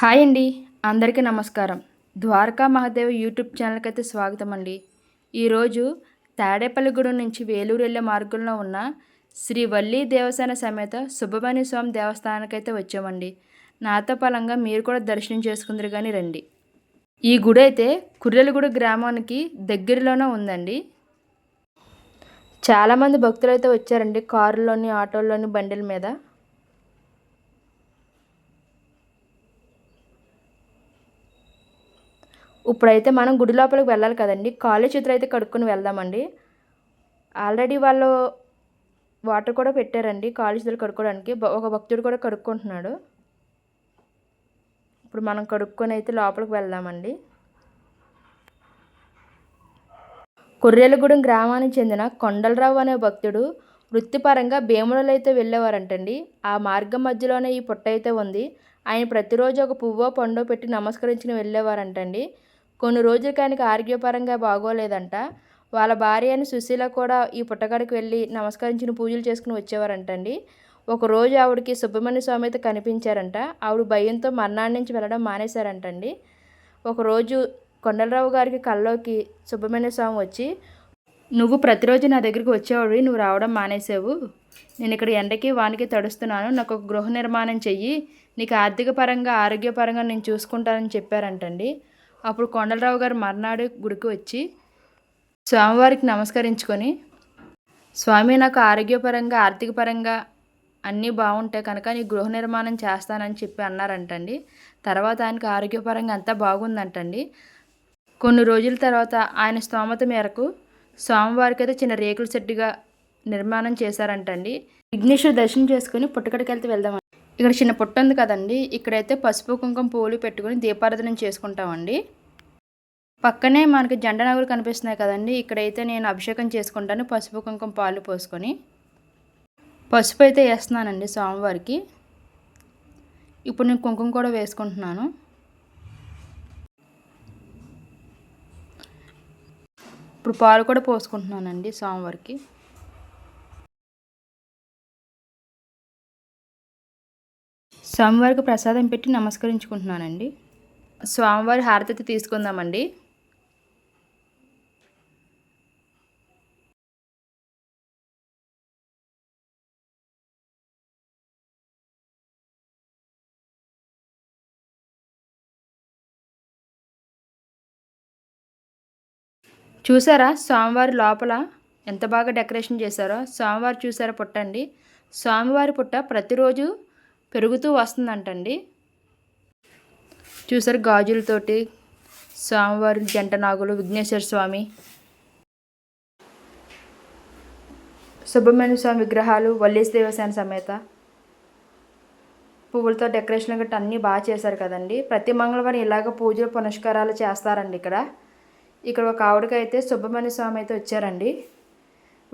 Hi అండి. అందరికీ నమస్కారం. ద్వారకా మహాదేవ్ యూట్యూబ్ ఛానల్కి అయితే స్వాగతం అండి. ఈరోజు తాడేపల్లిగూడెం నుంచి వేలూరు వెళ్ళే మార్గంలో ఉన్న శ్రీ వల్లి దేవసేన సమేత సుబ్రహ్మణ్య స్వామి దేవస్థానానికి అయితే వచ్చామండి. నాతో పలంగా మీరు కూడా దర్శనం చేసుకుందరు కానీ రండి. ఈ గుడి అయితే కుర్రెలగూడ గ్రామానికి దగ్గరలోనే ఉందండి. చాలామంది భక్తులు అయితే వచ్చారండి కారులోని ఆటోల్లోని బండిల మీద. ఇప్పుడైతే మనం గుడి లోపలికి వెళ్ళాలి కదండి. కాళ్ళు చేతులు అయితే కడుక్కొని వెళ్దామండి. ఆల్రెడీ వాళ్ళు వాటర్ కూడా పెట్టారండి కాళ్ళు చేతులు కడుక్కోవడానికి. ఒక భక్తుడు కూడా కడుక్కుంటున్నాడు. ఇప్పుడు మనం కడుక్కొని అయితే లోపలికి వెళ్దామండి. కొర్రెలగూడెం గ్రామానికి చెందిన కొండలరావు అనే భక్తుడు వృత్తిపరంగా భీములలో అయితే వెళ్ళేవారంటండి. ఆ మార్గం మధ్యలోనే ఈ పుట్ట అయితే ఉంది. ఆయన ప్రతిరోజు ఒక పువ్వో పండో పెట్టి నమస్కరించుకుని వెళ్ళేవారంటండి. కొన్ని రోజులకి కానీ ఆరోగ్యపరంగా బాగోలేదంట. వాళ్ళ భార్య అని సుశీల కూడా ఈ పుట్టగడకు వెళ్ళి నమస్కరించిన పూజలు చేసుకుని వచ్చేవారంటండి. ఒకరోజు ఆవిడకి సుబ్రహ్మణ్య స్వామి అయితే కనిపించారంట. ఆవిడ భయంతో మర్నాడు నుంచి వెళ్ళడం మానేశారంటండి. ఒకరోజు కొండలరావు గారికి కల్లోకి సుబ్రహ్మణ్య స్వామి వచ్చి నువ్వు ప్రతిరోజు నా దగ్గరికి వచ్చేవాడివి నువ్వు రావడం మానేసావు నేను ఇక్కడ ఎండకి వానికి తడుస్తున్నాను. నాకు ఒక గృహ నిర్మాణం చెయ్యి. నీకు ఆర్థిక పరంగా ఆరోగ్యపరంగా నేను చూసుకుంటానని చెప్పారంటండి. అప్పుడు కొండలరావు గారు మర్నాడు గుడికి వచ్చి స్వామివారికి నమస్కరించుకొని స్వామి నాకు ఆరోగ్యపరంగా ఆర్థికపరంగా అన్నీ బాగుంటాయి కనుక నీ గృహ నిర్మాణం చేస్తానని చెప్పి అన్నారంటండి. తర్వాత ఆయనకు ఆరోగ్యపరంగా అంతా బాగుందంటండి. కొన్ని రోజుల తర్వాత ఆయన స్తోమత మేరకు స్వామివారికి అయితే చిన్న రేకుల సెట్టుగా నిర్మాణం చేశారంటండి. విఘ్నేశ్వర దర్శనం చేసుకుని పుట్టకడికి వెళ్తే వెళ్దాం ఇక్కడ చిన్న పొట్టు ఉంది కదండి. ఇక్కడైతే పసుపు కుంకుమ పూలు పెట్టుకుని దీపారాధన చేసుకుంటామండి. పక్కనే మనకి జెండా నగలు కనిపిస్తున్నాయి కదండి. ఇక్కడైతే నేను అభిషేకం చేసుకుంటాను. పసుపు కుంకుమ పాలు పోసుకొని. పసుపు అయితే వేస్తున్నానండి స్వామివారికి. ఇప్పుడు నేను కుంకుమ కూడా వేసుకుంటున్నాను. ఇప్పుడు పాలు కూడా పోసుకుంటున్నానండి స్వామివారికి. స్వామివారికి ప్రసాదం పెట్టి నమస్కరించుకుంటున్నానండి. స్వామివారి హారతి తీసుకుందామండి. చూసారా స్వామివారి లోపల ఎంత బాగా డెకరేషన్ చేశారో? స్వామివారు చూసారా పుట్టండి. స్వామివారి పుట్ట ప్రతిరోజు పెరుగుతూ వస్తుందంటండి. చూసారు గాజులతోటి స్వామివారి జంట నాగులు విఘ్నేశ్వర స్వామి. సుబ్రహ్మణ్య స్వామి విగ్రహాలు వల్లీస్ దేవసేన సమేత. పువ్వులతో డెకరేషన్ గట్రా అన్నీ బాగా చేశారు కదండి. ప్రతి మంగళవారం ఇలాగ పూజలు పునస్కారాలు చేస్తారండి ఇక్కడ. ఇక్కడ ఒక ఆవిడకైతే సుబ్రహ్మణ్య స్వామి అయితే వచ్చారండి.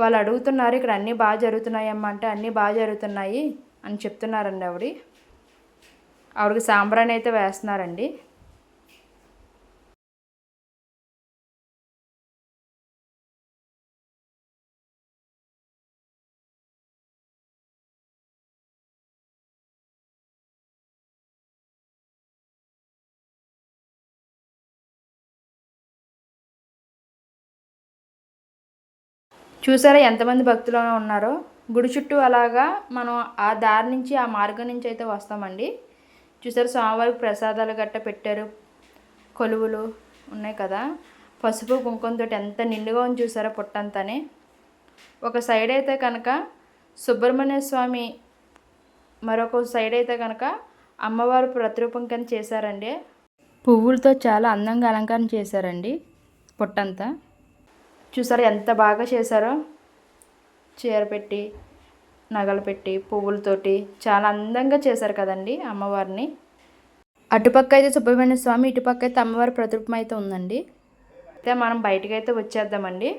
వాళ్ళు అడుగుతున్నారు ఇక్కడ అన్నీ బాగా జరుగుతున్నాయమ్మా అంటే అన్నీ బాగా జరుగుతున్నాయి. అని చెప్తున్నారండి ఆవిడ ఆవిడకి సాంబ్రాణి అయితే వేస్తున్నారండి. చూసారా ఎంతమంది భక్తులు ఉన్నారో? గుడి చుట్టూ అలాగా మనం ఆ దారి నుంచి ఆ మార్గం నుంచి అయితే వస్తామండి. చూసారు స్వామివారికి ప్రసాదాలు గట్ట పెట్టారు. కొలువులు ఉన్నాయి కదా. పసుపు కుంకుమతో ఎంత నిండుగా ఉంది చూసారా పుట్టంతనే. ఒక సైడ్ అయితే కనుక సుబ్రహ్మణ్య స్వామి మరొక సైడ్ అయితే కనుక అమ్మవారు ప్రతిరూపం కింద చేశారండి. పువ్వులతో చాలా అందంగా అలంకారం చేశారండి పుట్టంతా. చూసారా ఎంత బాగా చేశారో. చీర పెట్టి నగలు పెట్టి పువ్వులతోటి చాలా అందంగా చేశారు కదండి అమ్మవారిని. అటుపక్క అయితే సుబ్రహ్మణ్య స్వామి ఇటుపక్క అయితే అమ్మవారి ప్రతిరూపం అయితే ఉందండి. అయితే మనం బయటకు అయితే వచ్చేద్దామండి.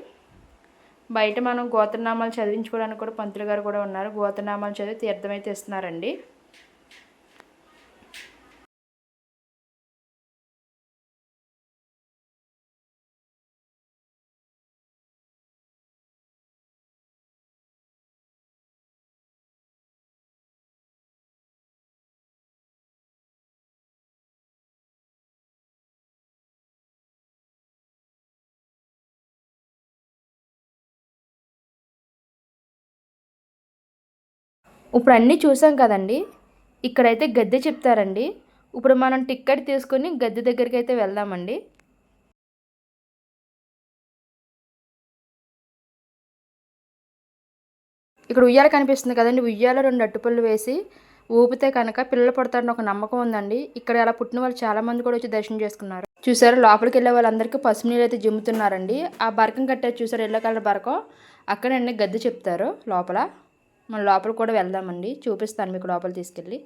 బయట మనం గోత్రనామాలు చదివించుకోవడానికి కూడా పంతులు గారు కూడా ఉన్నారు. గోత్రనామాలు చదివి తీర్థం అయితే ఇస్తున్నారండి. ఇప్పుడు అన్నీ చూసాం కదండి. ఇక్కడైతే గద్దె చెప్తారండి. ఇప్పుడు మనం టిక్కెట్ తీసుకుని గద్దె దగ్గరికి అయితే వెళ్దామండి. ఇక్కడ ఉయ్యాల కనిపిస్తుంది కదండి. ఉయ్యాల రెండు అట్టుపళ్ళు వేసి ఊపితే కనుక పిల్లలు పడతారని ఒక నమ్మకం ఉందండి. ఇక్కడ అలా పుట్టిన వాళ్ళు చాలా మంది కూడా వచ్చి దర్శనం చేసుకున్నారు. చూసారు లోపలికి వెళ్ళే వాళ్ళందరికీ పసుపు నీళ్ళు అయితే జిమ్ముతున్నారండి. ఆ బరకం కట్టారు చూసారు ఎల్లో కలర్ బరకం. అక్కడండి గద్దె చెప్తారు లోపల. మన లోపల కూడా వెళ్దామండి. చూపిస్తాను మీకు లోపల తీసుకెళ్ళి.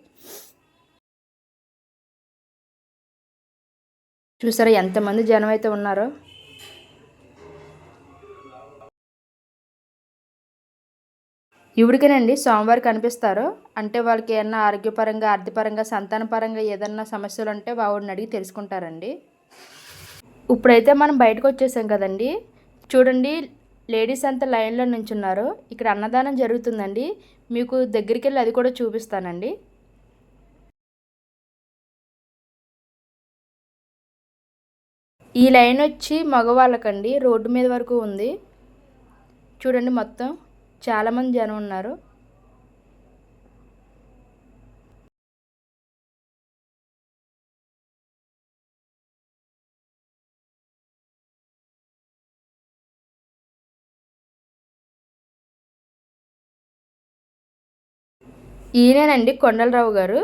చూసారా ఎంతమంది జనం అయితే ఉన్నారో? ఇవిడికేనండి సోమవారం కనిపిస్తారు. అంటే వాళ్ళకి ఏమన్నా ఆరోగ్యపరంగా ఆర్థికపరంగా సంతానపరంగా ఏదన్నా సమస్యలు ఉంటే వాడిని అడిగి తెలుసుకుంటారండి. ఇప్పుడైతే మనం బయటకు వచ్చేసాం కదండి. చూడండి లేడీస్ అంతా లైన్లో నుంచున్నారు. ఇక్కడ అన్నదానం జరుగుతుందండి. మీకు దగ్గరికి వెళ్ళి అది కూడా చూపిస్తానండి. ఈ లైన్ వచ్చి మగవాళ్ళకండి. రోడ్డు మీద వరకు ఉంది. చూడండి మొత్తం. చాలామంది జనం ఉన్నారు. ఈయనేనండి కొండలరావు గారు.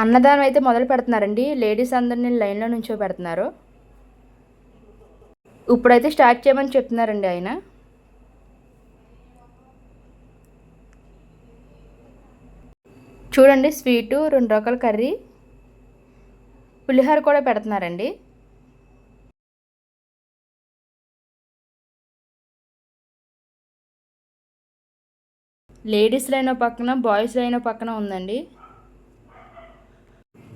అన్నదానం అయితే మొదలు పెడుతున్నారండి. లేడీస్ అందరిని లైన్లో నుంచో పెడుతున్నారు. ఇప్పుడైతే స్టార్ట్ చేయమని చెప్తున్నారండి ఆయన. చూడండి స్వీటు రెండు రకాల కర్రీ పులిహోర కూడా పెడుతున్నారండి. లేడీస్ లైన్ పక్కన బాయ్స్ లైన్ పక్కన ఉందండి.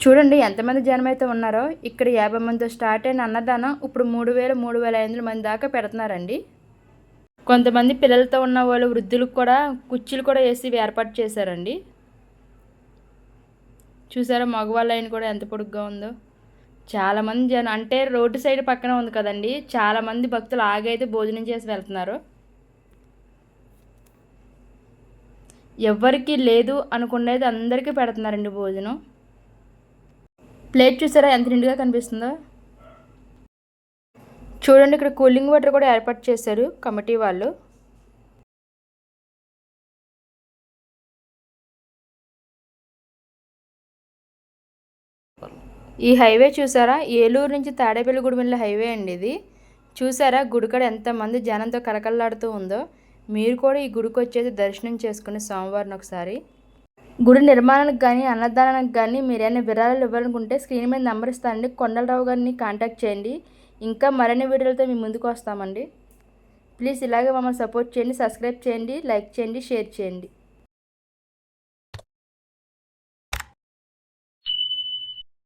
చూడండి ఎంతమంది జనం అయితే ఉన్నారో ఇక్కడ యాభై మందితో స్టార్ట్ అయిన అన్నదానం ఇప్పుడు మూడు వేల మూడు వేల ఐదు మంది దాకా పెడుతున్నారండి. కొంతమంది పిల్లలతో ఉన్న వాళ్ళు వృద్ధులకు కూడా కుర్చీలు కూడా వేసి ఏర్పాటు చేశారండి. చూసారా మగవాళ్ళ లైన్ కూడా ఎంత పొడుగ్గా ఉందో. చాలామంది జనం అంటే రోడ్డు సైడ్ పక్కన ఉంది కదండి చాలామంది భక్తులు ఆగైతే భోజనం చేసి వెళ్తున్నారు. ఎవ్వరికీ లేదు అనుకునేది అందరికీ పెడుతున్నారండి భోజనం. ప్లేట్ చూసారా? ఎంత నిండుగా కనిపిస్తుందో. చూడండి ఇక్కడ కూలింగ్ వాటర్ కూడా ఏర్పాటు చేశారు కమిటీ వాళ్ళు. ఈ హైవే చూసారా? ఏలూరు నుంచి తాడేపల్లిగూడెం వెళ్ళే హైవే అండి ఇది. చూసారా? గుడికడ ఎంతమంది జనంతో కరకల్లాడుతూ ఉందో. మీరు కూడా ఈ గుడికి వచ్చేసి దర్శనం చేసుకుని సోమవారం ఒకసారి. గుడి నిర్మాణానికి కానీ అన్నదానానికి కానీ మీరు ఏమైనా విరాళాలు ఇవ్వాలనుకుంటే స్క్రీన్ మీద నెంబర్ ఇస్తానండి. కొండలరావు గారిని కాంటాక్ట్ చేయండి. ఇంకా మరిన్ని వీడియోలతో మీ ముందుకు వస్తామండి. ప్లీజ్ ఇలాగే మమ్మల్ని సపోర్ట్ చేయండి సబ్స్క్రైబ్ చేయండి లైక్ చేయండి షేర్ చేయండి.